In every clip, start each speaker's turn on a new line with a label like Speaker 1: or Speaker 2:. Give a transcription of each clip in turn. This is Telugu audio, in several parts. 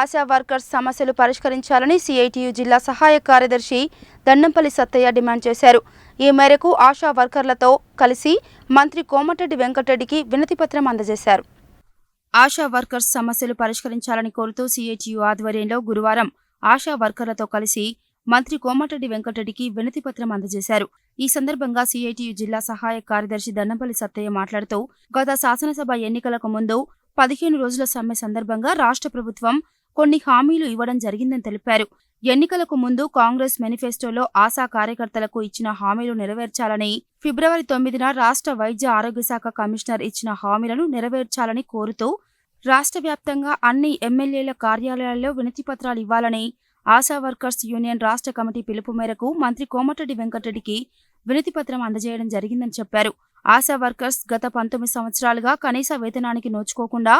Speaker 1: ఆశా వర్కర్స్ సమస్యలు పరిష్కరించాలని సిఐటియు జిల్లా సహాయ కార్యదర్శి దండంపల్లి సత్తయ్య డిమాండ్ చేశారు. ఈ మేరకు ఆశా వర్కర్లతో కలిసి మంత్రి కోమటిరెడ్డి వెంకటరెడ్డికి వినతిపత్రం అందజేశారు. ఆశా వర్కర్స్ సమస్యలు పరిష్కరించాలని కోరుతూ సిఐటియు ఆధ్వర్యంలో గురువారం ఆశా వర్కర్లతో కలిసి మంత్రి కోమటిరెడ్డి వెంకటరెడ్డికి వినతిపత్రం అందజేశారు. ఈ సందర్భంగా సిఐటియు జిల్లా సహాయ కార్యదర్శి దండంపల్లి సత్తయ్య మాట్లాడుతూ గత శాసనసభ ఎన్నికలకు ముందు పదిహేను రోజుల సమ్మె సందర్భంగా రాష్ట్ర ప్రభుత్వం కొన్ని హామీలు ఇవ్వడం జరిగిందని తెలిపారు. ఎన్నికలకు ముందు కాంగ్రెస్ మేనిఫెస్టోలో ఆశా కార్యకర్తలకు ఇచ్చిన హామీలు నెరవేర్చాలని ఫిబ్రవరి తొమ్మిదిన రాష్ట్ర వైద్య ఆరోగ్య శాఖ కమిషనర్ ఇచ్చిన హామీలను నెరవేర్చాలని కోరుతూ రాష్ట్ర వ్యాప్తంగా అన్ని ఎమ్మెల్యేల కార్యాలయాల్లో వినతిపత్రాలు ఇవ్వాలని ఆశా వర్కర్స్ యూనియన్ రాష్ట్ర కమిటీ పిలుపు మేరకు మంత్రి కోమటిరెడ్డి వెంకటరెడ్డికి వినతిపత్రం అందజేయడం జరిగిందని చెప్పారు. ఆశా వర్కర్స్ గత పంతొమ్మిది సంవత్సరాలుగా కనీస వేతనానికి నోచుకోకుండా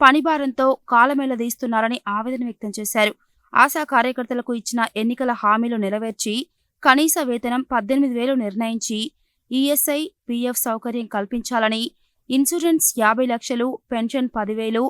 Speaker 1: పనిభారంతో కాలమేళదీస్తున్నారని ఆవేదన వ్యక్తం చేశారు. ఆశా కార్యకర్తలకు ఇచ్చిన ఎన్నికల హామీలు నెరవేర్చి కనీస వేతనం పద్దెనిమిది వేలు నిర్ణయించి ఈఎస్ఐ పీఎఫ్ సౌకర్యం కల్పించాలని ఇన్సూరెన్స్ యాభై లక్షలు పెన్షన్ పదివేలు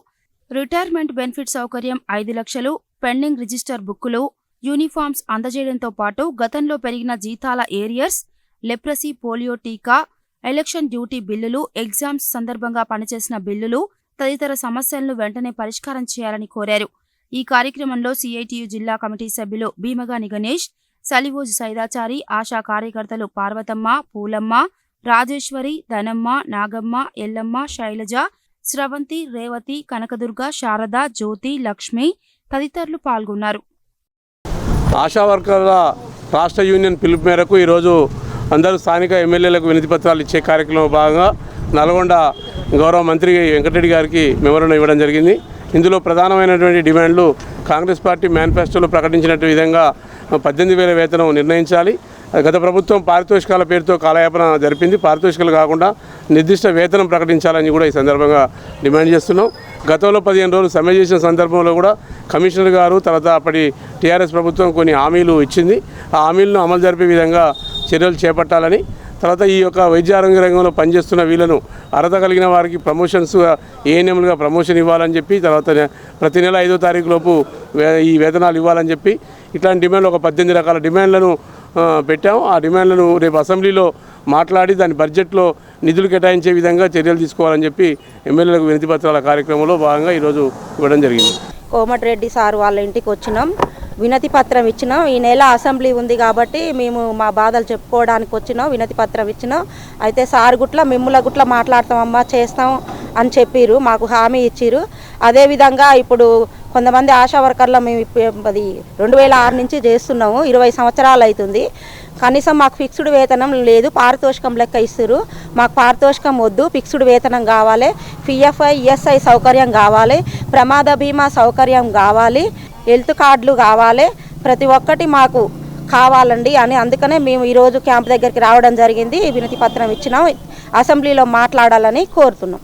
Speaker 1: రిటైర్మెంట్ బెనిఫిట్ సౌకర్యం ఐదు లక్షలు పెండింగ్ రిజిస్టర్ బుక్కులు యూనిఫామ్స్ అందజేయడంతో పాటు గతంలో పెరిగిన జీతాల ఏరియర్స్ లెప్రసీ పోలియో టీకా ఎలక్షన్ డ్యూటీ బిల్లులు ఎగ్జామ్స్ సందర్భంగా పనిచేసిన బిల్లులు తదితర సమస్యలను వెంటనే పరిష్కారం చేయాలని కోరారు. ఈ కార్యక్రమంలో సిఐటియు జిల్లా కమిటీ సభ్యులు భీమగాని గణేష్ సలివోజు సైదాచారి ఆశా కార్యకర్తలు పార్వతమ్మ పూలమ్మ రాజేశ్వరి ధనమ్మ నాగమ్మ ఎల్లమ్మ శైలజ స్రవంతి రేవతి కనకదుర్గ శారద జ్యోతి లక్ష్మి తదితరులు పాల్గొన్నారు.
Speaker 2: ఆశా వర్కర్ల రాష్ట్ర యూనియన్ పిలుపు మేరకు ఈరోజు అందరూ స్థానిక ఎమ్మెల్యేలకు వినతి పత్రాలు ఇచ్చే కార్యక్రమంలో భాగంగా నల్గొండ గౌరవ మంత్రి వెంకటరెడ్డి గారికి మెమోరండం ఇవ్వడం జరిగింది. ఇందులో ప్రధానమైనటువంటి డిమాండ్లు కాంగ్రెస్ పార్టీ మేనిఫెస్టోలో ప్రకటించినట్టు విధంగా పద్దెనిమిది వేల వేతనం నిర్ణయించాలి. గత ప్రభుత్వం పారితోషికాల పేరుతో కాలయాపన జరిపింది. పారితోషికాలు కాకుండా నిర్దిష్ట వేతనం ప్రకటించాలని కూడా ఈ సందర్భంగా డిమాండ్ చేస్తున్నాం. గతంలో పదిహేను రోజులు సమ్మె చేసిన సందర్భంలో కూడా కమిషనర్ గారు తర్వాత అప్పటి టీఆర్ఎస్ ప్రభుత్వం కొన్ని హామీలు ఇచ్చింది. ఆ హామీలను అమలు జరిపే విధంగా చర్యలు చేపట్టాలని తర్వాత ఈ యొక్క వైద్య ఆరోగ్య రంగంలో పనిచేస్తున్న వీళ్ళను అర్హత కలిగిన వారికి ప్రమోషన్స్ ఏఎన్ఎంలుగా ప్రమోషన్ ఇవ్వాలని చెప్పి తర్వాత ప్రతి నెల ఐదో తారీఖు లోపు వే- ఈ వేతనాలు ఇవ్వాలని చెప్పి ఇట్లాంటి డిమాండ్లు ఒక పద్దెనిమిది రకాల డిమాండ్లను పెట్టాము. పెట్టాం ఆ డిమాండ్లను రేపు అసెంబ్లీలో మాట్లాడి దాని బడ్జెట్లో నిధులు కేటాయించే విధంగా చర్యలు తీసుకోవాలని చెప్పి ఎమ్మెల్యేలకు వినతి పత్రాల కార్యక్రమంలో భాగంగా ఈరోజు ఇవ్వడం జరిగింది.
Speaker 3: కోమటిరెడ్డి సార్ వాళ్ళ ఇంటికి వచ్చినాం. వినతి పత్రం ఇచ్చినాం. ఈ నెల అసెంబ్లీ ఉంది కాబట్టి మేము మా బాధలు చెప్పుకోవడానికి వచ్చినాం వినతి పత్రం ఇచ్చినాం. అయితే సార్ గుట్ల మిమ్ముల గుట్ల మాట్లాడతామమ్మా చేస్తాం అని చెప్పిర్రు మాకు హామీ ఇచ్చిర్రు అదేవిధంగా ఇప్పుడు కొంతమంది ఆశా వర్కర్లు మేము అది రెండు వేల ఆరు నుంచి చేస్తున్నాము ఇరవై సంవత్సరాలు అవుతుంది కనీసం మాకు ఫిక్స్డ్ వేతనం లేదు పారితోషికం లెక్క ఇస్తారు మాకు పారితోషికం వద్దు ఫిక్స్డ్ వేతనం కావాలి. పిఎఫ్ఐ ఈఎస్ఐ సౌకర్యం కావాలి ప్రమాద బీమా సౌకర్యం కావాలి హెల్త్ కార్డులు కావాలి. ప్రతి ఒక్కటి మాకు కావాలండి అని అందుకనే మేము ఈరోజు క్యాంప్ దగ్గరికి రావడం జరిగింది. వినతి పత్రం ఇచ్చినాం. అసెంబ్లీలో మాట్లాడాలని కోరుతున్నాం.